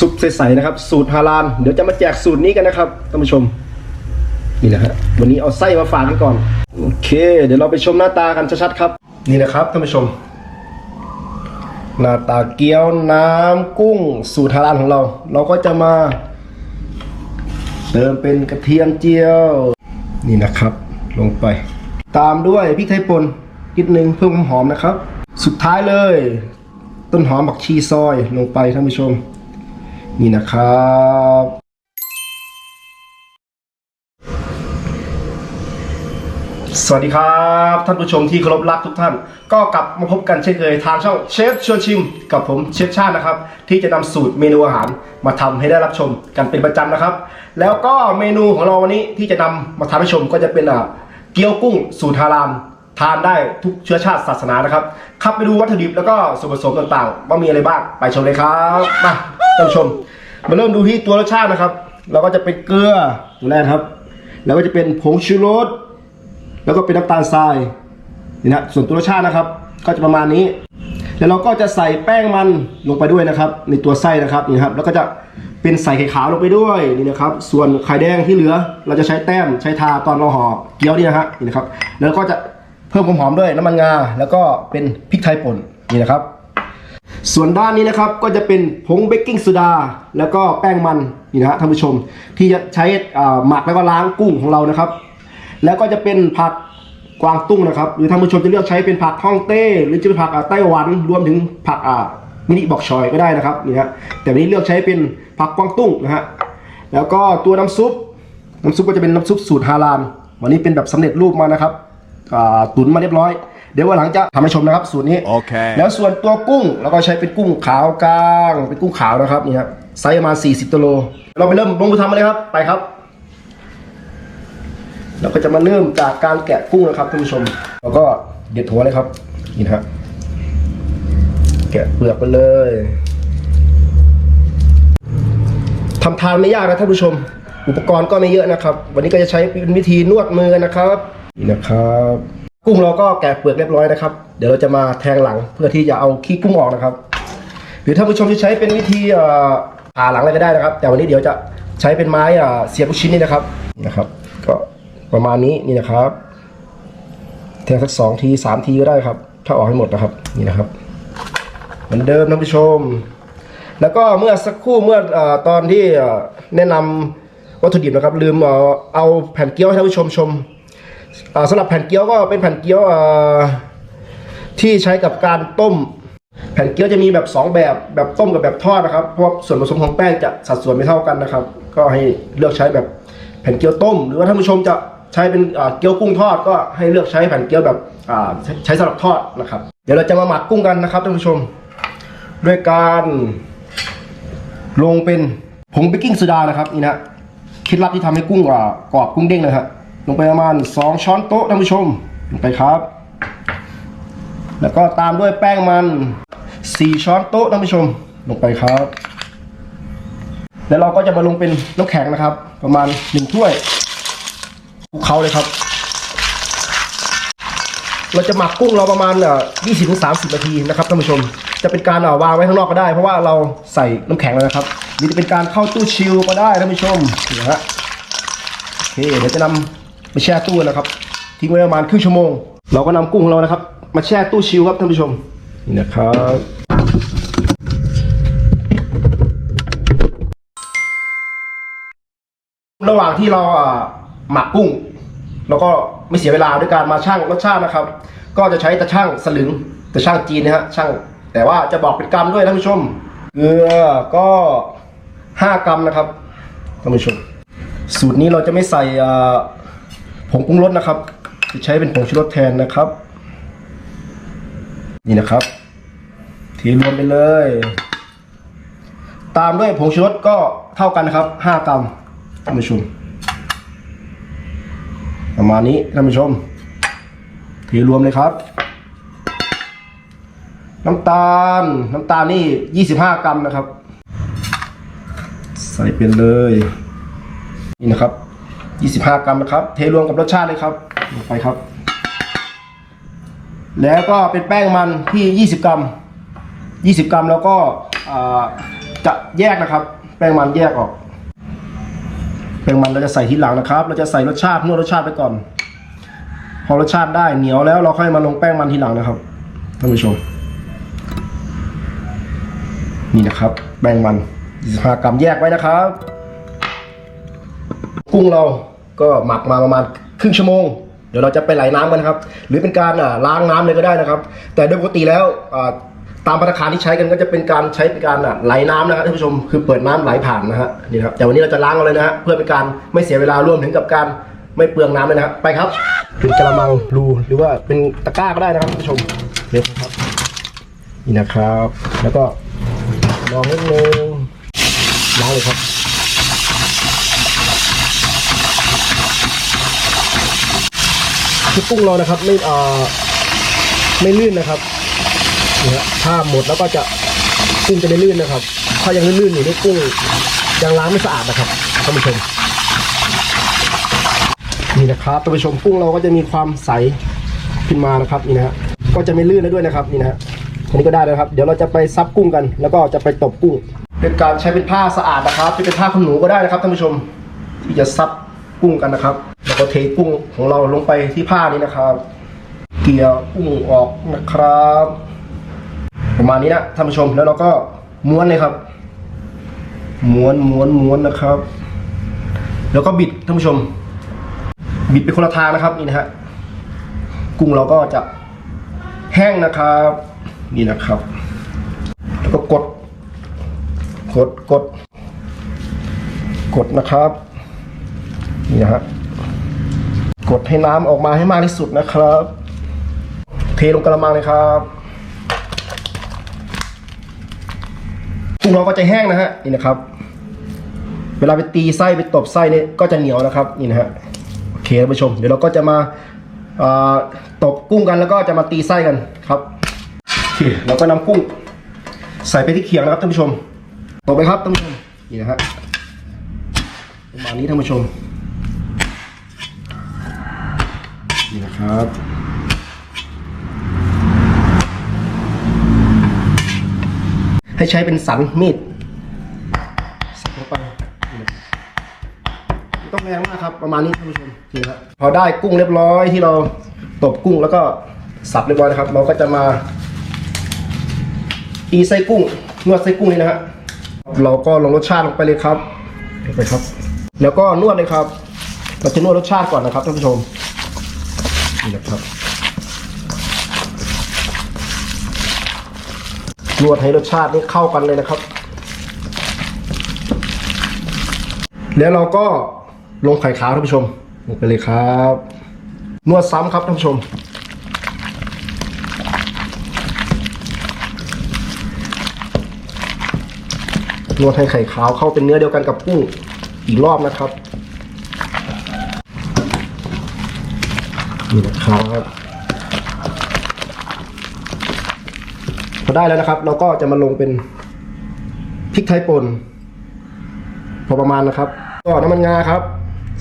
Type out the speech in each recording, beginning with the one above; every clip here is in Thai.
ซุปใสๆนะครับ สูตรฮาลาลเดี๋ยวจะมาแจกสูตรนี้กันนะครับท่านผู้ชมนี่นะฮะวันนี้เอาไส้มาฝากกันก่อนโอเค เดี๋ยวเราไปชมหน้าตากันชัดๆครับ นี่นะครับท่านผู้ชม หน้าตาเกี๊ยวน้ำกุ้งสูตรฮาลาลของเรา เราก็จะมาเติมเป็นกระเทียมเจียว นี่นะครับ ลงไป ตามด้วยพริกไทยป่นนิดนึงเพิ่มความหอมนะครับ สุดท้ายเลย ต้นหอมบักชีซอยลงไปท่านผู้ชม นี่นะครับสวัสดีครับท่านผู้ชมที่เคารพรักทุกท่าน ก็กลับมาพบกันเช่นเคยทางช่องเชฟชวนชิม กับผมเชฟชาตินะครับ ที่จะนำสูตรเมนูอาหารมาทำให้ได้รับชมกันเป็นประจำนะครับ แล้วก็เมนูของเราวันนี้ที่จะนำมาทำให้ชมก็จะเป็นเกี๊ยวกุ้งสูตรฮาราม ทานได้ทุกเชื้อชาติศาสนานะครับครับไปดูวัตถุดิบแล้วก็ส่วนผสมต่างๆ ว่ามีอะไรบ้างไปชมเลยครับมา ท่านผู้ชม มาเริ่มดูที่ตัวรสชาตินะครับ เราก็จะเป็นเกลือตัวแรกครับ แล้วก็จะเป็นผงชูรส แล้วก็เป็นน้ำตาลทรายนี่นะส่วนตัวรสชาตินะครับ ก็จะประมาณนี้ แล้วเราก็จะใส่แป้งมันลงไปด้วยนะครับ ในตัวไส้นะครับนี่ครับ แล้วก็จะเป็นใส่ไข่ขาวลงไปด้วยนี่นะครับ ส่วนไข่แดงที่เหลือ เราจะใช้แต้มใช้ทาตอนเราห่อเกี๊ยวนี่นะฮะนี่นะครับ แล้วก็จะเพิ่มความหอมด้วยน้ำมันงา แล้วก็เป็นพริกไทยป่นนี่นะครับ ส่วนด้านนี้นะครับก็จะเป็นผงเบกกิ้งโซดา แล้วก็แป้งมันนี่นะฮะท่านผู้ชม ที่จะใช้อ่าหมักแล้วก็ล้างกุ้งของเรานะครับ แล้วก็จะเป็นผักกวางตุ้งนะครับ หรือท่านผู้ชมจะเลือกใช้เป็นผักฮ่องเต้ หรือจะเป็นผักไต้หวันรวมถึงผักอ่ามินิบอกชอยก็ได้นะครับนี่ฮะแต่วันนี้เลือกใช้เป็นผักกวางตุ้งนะฮะแล้วก็ตัวน้ำซุปน้ำซุปก็จะเป็นน้ำซุปสูตรฮาลาลวันนี้เป็นแบบสำเร็จรูปมานะครับอ่าตุ๋นมาเรียบร้อย เดี๋ยววันหลังจะทำให้ชมนะครับสูตรนี้โอเคแล้วส่วนตัวกุ้งเราก็ใช้เป็นกุ้งขาวกลาง เป็นกุ้งขาวนะครับนี่ครับไซส์ประมาณ40ตัวโล เราไปเริ่มลงมือทำกันเลยครับไปครับ เราก็จะมาเริ่มจากการแกะกุ้งนะครับท่านผู้ชมแล้วก็เด็ดหัวเลยครับนี่นะครับแกะเปลือกไปเลยทำทานไม่ยากนะท่านผู้ชม อุปกรณ์ก็ไม่เยอะนะครับ วันนี้ก็จะใช้เป็นวิธีนวดมือนะครับนี่นะครับ กุ้งเราก็แกะเปลือกเรียบร้อยนะครับ เดี๋ยวเราจะมาแทงหลังเพื่อที่จะเอาขี้กุ้งออกนะครับ หรือท่านผู้ชมจะใช้เป็นวิธีผ่าหลังอะไรก็ได้นะครับ แต่วันนี้เดี๋ยวจะใช้เป็นไม้เสียบลูกชิ้นนี่นะครับนะครับ ก็ประมาณนี้นี่นะครับแทงสักสองทีสามทีก็ได้ครับ ถ้าออกให้หมดนะครับนี่นะครับ เหมือนเดิมท่านผู้ชม แล้วก็เมื่อสักครู่เมื่อตอนที่แนะนำวัตถุดิบนะครับ ลืมเออเอาแผ่นเกี๊ยวให้ท่านผู้ชมชม สำหรับแผ่นเกี๊ยวก็เป็นแผ่นเกี๊ยวที่ใช้กับการต้ม แผ่นเกี๊ยวจะมีแบบ 2 แบบแบบต้มกับแบบทอดนะครับเพราะส่วนผสมของแป้งจะสัดส่วนไม่เท่ากันนะครับ ก็ให้เลือกใช้แบบแผ่นเกี๊ยวต้ม หรือว่าท่านผู้ชมจะใช้เป็นเกี๊ยวกุ้งทอดก็ให้เลือกใช้แผ่นเกี๊ยวแบบใช้สำหรับทอดนะครับ เดี๋ยวเราจะมาหมักกุ้งกันนะครับท่านผู้ชม ด้วยการลงเป็นผงเบกกิ้งโซดานะครับนี่นะเคล็ดลับที่ทำให้กุ้งกรอบกุ้งเด้งนะครับ ลงไปประมาณ 2 ช้อนโต๊ะท่านผู้ชมลงไปครับ แล้วก็ตามด้วยแป้งมัน 4 ช้อนโต๊ะท่านผู้ชมลงไปครับ แล้วเราก็จะมาลงเป็นน้ำแข็งนะครับ ประมาณ 1 ถ้วยคลุกเคล้าเลยครับ เราจะหมักกุ้งเราประมาณเอ่อ20ถึง30 นาทีนะครับท่านผู้ชมจะเป็นการอ่อวางไว้ข้างนอกก็ได้ เพราะว่าเราใส่น้ำแข็งแล้วนะครับหรือจะเป็นการเข้าตู้ชิลก็ได้ท่านผู้ชมนะฮะโอเคเดี๋ยวจะนำ ไปแช่ตู้นะครับ ทิ้งไว้ประมาณครึ่งชั่วโมง เราก็นำกุ้งของเรานะครับ มาแช่ตู้ชิลครับท่านผู้ชมนี่นะครับระหว่างที่เราหมักกุ้งเราก็ไม่เสียเวลาด้วยการมาชั่งรสชาตินะครับ ก็จะใช้ตะช่างสลึงตะช่างจีนนะฮะช่าง แต่ว่าจะบอกเป็นกรัมด้วยท่านผู้ชมเกลือก็ห้ากรัมนะครับท่านผู้ชม สูตรนี้เราจะไม่ใส่ งปรุงรสนะครับ จะใช้เป็นผงชูรสแทนนะครับ นี่นะครับทีรวมไปเลย ตามด้วยผงชูรสก็เท่ากันนะครับห้ากรัมท่านผู้ชมประมาณนี้ท่านผู้ชมทีรวมเลยครับ น้ำตาลน้ำตาลนี่ 25 กรัมนะครับ ใส่เป็นเลย นี่นะครับ 25 กรัมนะครับ เทรวมกับรสชาติเลยครับลงไปครับ แล้วก็เป็นแป้งมันที่ 20 กรัม 20 กรัมแล้วก็จะแยกนะครับ แป้งมันแยกออก แป้งมันเราจะใส่ทีหลังนะครับ เราจะใส่รสชาตินวดรสชาติไปก่อน พอรสชาติได้เหนียวแล้วเราค่อยมาลงแป้งมันทีหลังนะครับท่านผู้ชมนี่นะครับ แป้งมัน 25 กรัมแยกไว้นะครับ กุ้งเราก็หมักมาประมาณครึ่งชั่วโมง เดี๋ยวเราจะไปไหลน้ำกันนะครับ หรือเป็นการล้างน้ำเลยก็ได้นะครับ แต่โดยปกติแล้วตามมาตรฐานที่ใช้กันก็จะเป็นการใช้เป็นการไหลน้ำนะครับท่านผู้ชมคือเปิดน้ำไหลผ่านนะฮะนี่ครับแต่วันนี้เราจะล้างเอาเลยนะฮะเพื่อเป็นการไม่เสียเวลารวมถึงกับการไม่เปลืองน้ำเลยนะครับไปครับเป็นกระมังรูหรือว่าเป็นตะกร้าก็ได้นะครับท่านผู้ชมเล็กนะครับนี่นะครับ แล้วก็ลองนิดนึงล้างเลยครับ คือกุ้งเรานะครับไม่เอ่อไม่ลื่นนะครับนี่ฮะถ้าหมดแล้วก็จะกุ้งจะไม่ลื่นนะครับ ถ้ายังลื่นๆอยู่นี่กุ้งยังล้างไม่สะอาดนะครับท่านผู้ชมนี่นะครับท่านผู้ชมกุ้งเราก็จะมีความใสขึ้นมานะครับนี่นะฮะก็จะไม่ลื่นแล้วด้วยนะครับนี่นะฮะอันนี้ก็ได้แล้วครับ เดี๋ยวเราจะไปซับกุ้งกัน แล้วก็จะไปตบกุ้ง เป็นการใช้เป็นผ้าสะอาดนะครับจะเป็นผ้าขนหนูก็ได้นะครับท่านผู้ชม ที่จะซับกุ้งกันนะครับ ก็เทกุ้งของเราลงไปที่ผ้านี้นะครับ เกี่ยวกุ้งออกนะครับ ประมาณนี้นะท่านผู้ชมแล้วเราก็ม้วนเลยครับ ม้วนม้วนม้วนนะครับ แล้วก็บิดท่านผู้ชม บิดไปคนละทางนะครับนี่นะฮะกุ้งเราก็จะแห้งนะครับ นี่นะครับ แล้วก็กด กดกด กดนะครับ นี่นะฮะ กดให้น้ำออกมาให้มากที่สุดนะครับ เทลงกระมังเลยครับกุ้งเราก็จะแห้งนะฮะนี่นะครับ เวลาไปตีไส้ไปตบไส้เนี่ยก็จะเหนียวนะครับนี่นะฮะโอเคท่านผู้ชม เดี๋ยวเราก็จะมาตบกุ้งกันแล้วก็จะมาตีไส้กันครับโอเคเราก็นำกุ้ง ใส่ไปที่เขียงนะครับท่านผู้ชมตบไปครับท่านผู้ชมนี่นะฮะประมาณนี้ท่านผู้ชม นี่นะ ครับให้ใช้เป็นสันมีดสับลงไปนี่นะครับไม่ต้องแรงมากครับ ประมาณนี้ท่านผู้ชมนี่ครับพอได้กุ้งเรียบร้อยที่เราตบกุ้งแล้วก็สับเรียบร้อยนะครับ เราก็จะมาตีไส้กุ้งนวดไส้กุ้งนี่นะฮะเราก็ลงรสชาติลงไปเลยครับลงไปครับ แล้วก็นวดเลยครับ เราจะนวดรสชาติก่อนนะครับท่านผู้ชม นี่นะครับนวดให้รสชาตินี่เข้ากันเลยนะครับ แล้วเราก็ลงไข่ขาวท่านผู้ชมลงไปเลยครับ นวดซ้ำครับท่านผู้ชม นวดให้ไข่ขาวเข้าเป็นเนื้อเดียวกันกับกุ้งอีกรอบนะครับ นี่นะครับพอได้แล้วนะครับ เราก็จะมาลงเป็นพริกไทยป่นพอประมาณนะครับ ก็น้ำมันงาครับ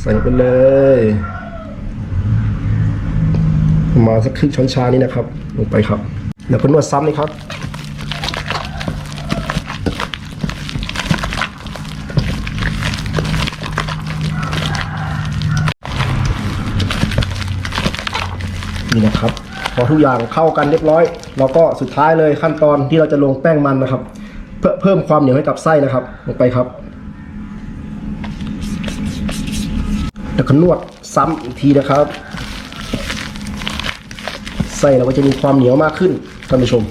ใส่ไปเลยมาสักครึ่งช้อนชานี้นะครับ ลงไปครับแล้วก็นวดซ้ำเลยครับ นี่นะครับ พอทุกอย่างเข้ากันเรียบร้อย เราก็สุดท้ายเลยขั้นตอนที่เราจะลงแป้งมันนะครับ เพื่อเพิ่มความเหนียวให้กับไส้นะครับ ลงไปครับแล้วก็นวดซ้ำอีกทีนะครับไส้เราก็จะมีความเหนียวมากขึ้นท่านผู้ชม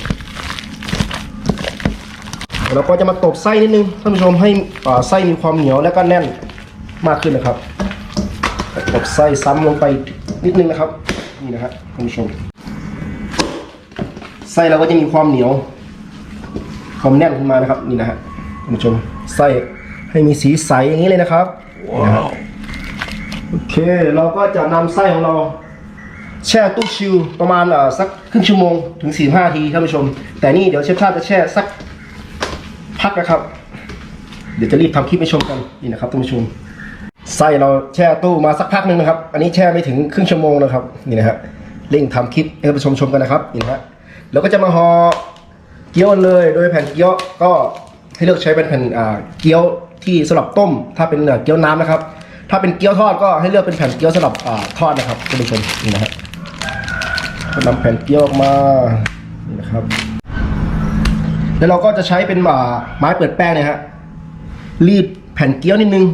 เราก็จะมาตบไส้นิดนึงท่านผู้ชมให้ไส้มีความเหนียวและก็แน่นมากขึ้นนะครับตบไส้ซ้ำลงไปนิดนึงนะครับ นี่นะฮะท่านผู้ชมไส้เราก็จะมีความเหนียวความแน่นขึ้นมานะครับนี่นะฮะท่านผู้ชมไส้ให้มีสีใสอย่างนี้เลยนะครับนี่นะฮะโอเคเราก็จะนำไส้ของเราแช่ตู้ชิลประมาณเอ่อสักครึ่งชั่วโมงถึง 45นาทีท่านผู้ชม แต่นี่เดี๋ยวเชฟชาติจะแช่สักพักนะครับ เดี๋ยวจะรีบทำคลิปให้ชมกันนี่นะครับท่านผู้ชม ไส้เราแช่ตู้มาสักพักหนึ่งนะครับ อันนี้แช่ไม่ถึงครึ่งชั่วโมงนะครับนี่นะฮะเร่งทำคลิปให้ท่านผู้ชมชมกันนะครับนี่นะฮะแล้วก็จะมาห่อเกี๊ยวเลยโดยแผ่นเกี๊ยวก็ให้เลือกใช้เป็นแผ่นอ่าเกี๊ยวที่สำหรับต้ม ถ้าเป็นเกี๊ยวน้ำนะครับ ถ้าเป็นเกี๊ยวทอดก็ให้เลือกเป็นแผ่นเกี๊ยวสำหรับอทอดนะครับท่านผู้ชมนี่นะฮะก็นำแผ่นเกี๊ยวออกมานี่นะครับแล้วเราก็จะใช้เป็นอ่าไม้เปิดแป้งนยฮะรีดแผ่นเกี๊ยวนิดนึง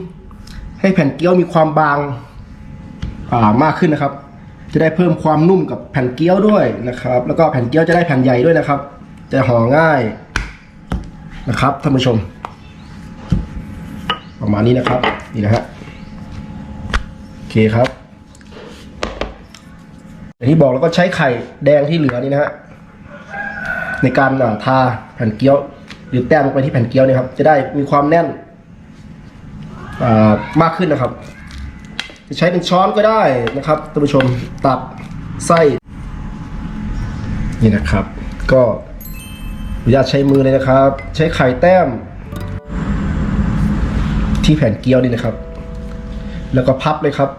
ให้แผ่นเกี๊ยวมีความบางามากขึ้นนะครับ จะได้เพิ่มความนุ่มกับแผ่นเกี๊ยวด้วยนะครับ แล้วก็แผ่นเกี๊ยวจะได้แผ่นใหญ่ด้วยนะครับ จะห่อง่ายนะครับท่านผู้ชม ประมาณนี้นะครับนี่นะฮะโอเคครับอย่างที่บอกเราก็ใช้ไข่แดงที่เหลือนี่นะฮะในการทาแผ่นเกี๊ยว หรือแต้มลงไปที่แผ่นเกี๊ยวเนี่ยครับ จะได้มีความแน่น มากขึ้นนะครับ จะใช้เป็นช้อนก็ได้นะครับท่านผู้ชมตัดไส้นี่นะครับ ก็อนุญาตใช้มือเลยนะครับ ใช้ไข่แต้ม ที่แผ่นเกี๊ยวนี่นะครับ แล้วก็พับเลยครับ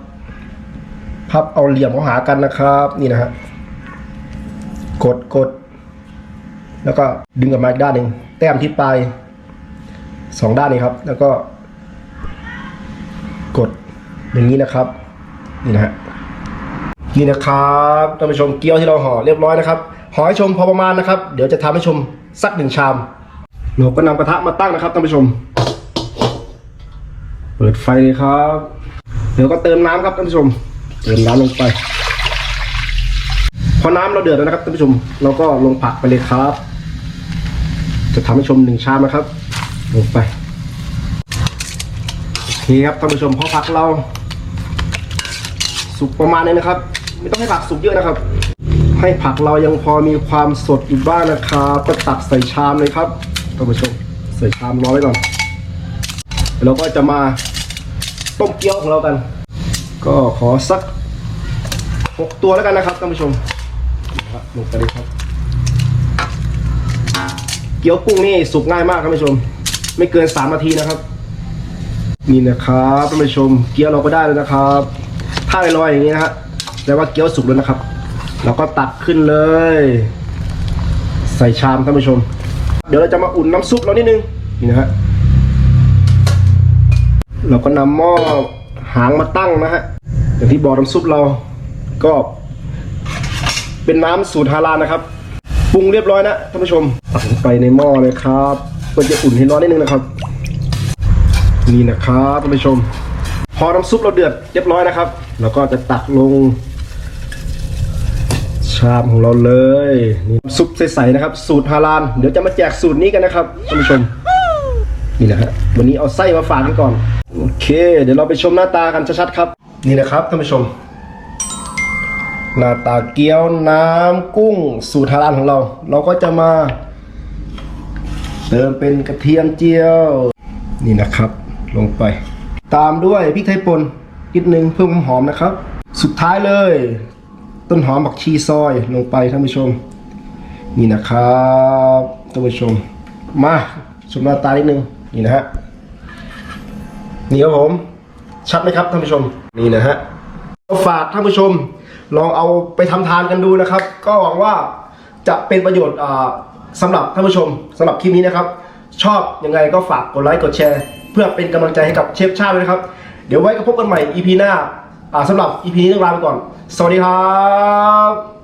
พับเอาเหลี่ยมเข้าหากันนะครับ นี่นะฮะกดกดแล้วก็ดึงออกมาอีกด้านหนึ่งแต้มที่ปลายสองด้านนี้ครับ แล้วก็ กดอย่างนี้นะครับนี่นะฮะนี่นะครับท่านผู้ชมเกี๊ยวที่เราห่อเรียบร้อยนะครับห่อให้ชมพอประมาณนะครับ เดี๋ยวจะทำให้ชมสักหนึ่งชามเราก็นำกระทะมาตั้งนะครับท่านผู้ชม เปิดไฟเลยครับ เดี๋ยวก็เติมน้ำครับท่านผู้ชม เติมน้ำลงไป พอน้ำเราเดือดแล้วนะครับท่านผู้ชม เราก็ลงผักไปเลยครับ จะทำให้ชมหนึ่งชามนะครับ ลงไป เคครับท่านผู้ชมพอผักเรา สุกประมาณนี้นะครับ ไม่ต้องให้ผักสุกเยอะนะครับ ให้ผักเรายังพอมีความสดอยู่บ้างนะครับก็ตักใส่ชามเลยครับท่านผู้ชมใส่ชามรอไว้ก่อนเราก็จะมาต้มเกี๊ยวของเรากัน ก็ขอสักหกตัวแล้วกันนะครับท่านผู้ชมนะครับลงไปเลยครับ เกี๊ยวกุ้งนี่สุกง่ายมากครับท่านผู้ชม ไม่เกินสามนาทีนะครับ นี่นะครับท่านผู้ชมเกี๊ยวเราก็ได้แล้วนะครับ ถ้าลอยๆอย่างนี้นะฮะแปลว่าเกี๊ยวสุกแล้วนะครับ เราก็ตักขึ้นเลย ใส่ชามท่านผู้ชม เดี๋ยวเราจะมาอุ่นน้ำซุปเรานิดนึงนี่นะฮะเราก็นำหม้อหางมาตั้งนะฮะอย่างที่บอกน้ำซุปเราก็เป็นน้ำสูตรฮาลาลนะครับปรุงเรียบร้อยนะท่านผู้ชมตักลงไปในหม้อเลยครับเพื่อจะอุ่นให้ร้อนนิดนึงนะครับ นี่นะครับท่านผู้ชม พอน้ำซุปเราเดือดเรียบร้อยนะครับเราก็จะตักลง ชามของเราเลยนี่ซุปใสๆนะครับ สูตรฮาลาลเดี๋ยวจะมาแจกสูตรนี้กันนะครับท่านผู้ชมนี่นะฮะวันนี้เอาไส้มาฝากกันก่อนโอเค เดี๋ยวเราไปชมหน้าตากันชัดๆครับ นี่นะครับท่านผู้ชม หน้าตาเกี๊ยวน้ำกุ้งสูตรฮาลาลของเรา เราก็จะมาเติมเป็นกระเทียมเจียว นี่นะครับ ลงไป ตามด้วยพริกไทยป่นนิดนึงเพิ่มความหอมนะครับ สุดท้ายเลย ต้นหอมบักชีซอยลงไปท่านผู้ชม นี่นะครับท่านผู้ชม มาชมหน้าตานิดนึงนี่นะฮะนี่ครับผม ชัดไหมครับท่านผู้ชมนี่นะฮะฝากท่านผู้ชม ลองเอาไปทำทานกันดูนะครับ ก็หวังว่าจะเป็นประโยชน์อ่าสำหรับท่านผู้ชมสำหรับคลิปนี้นะครับ ชอบยังไงก็ฝากกดไลค์กดแชร์ เพื่อเป็นกำลังใจให้กับเชฟชาติด้วยนะครับ เดี๋ยวไว้ก็พบกันใหม่ EP หน้าอ่าสำหรับ EP นี้ต้องลาไปก่อน สวัสดีครับ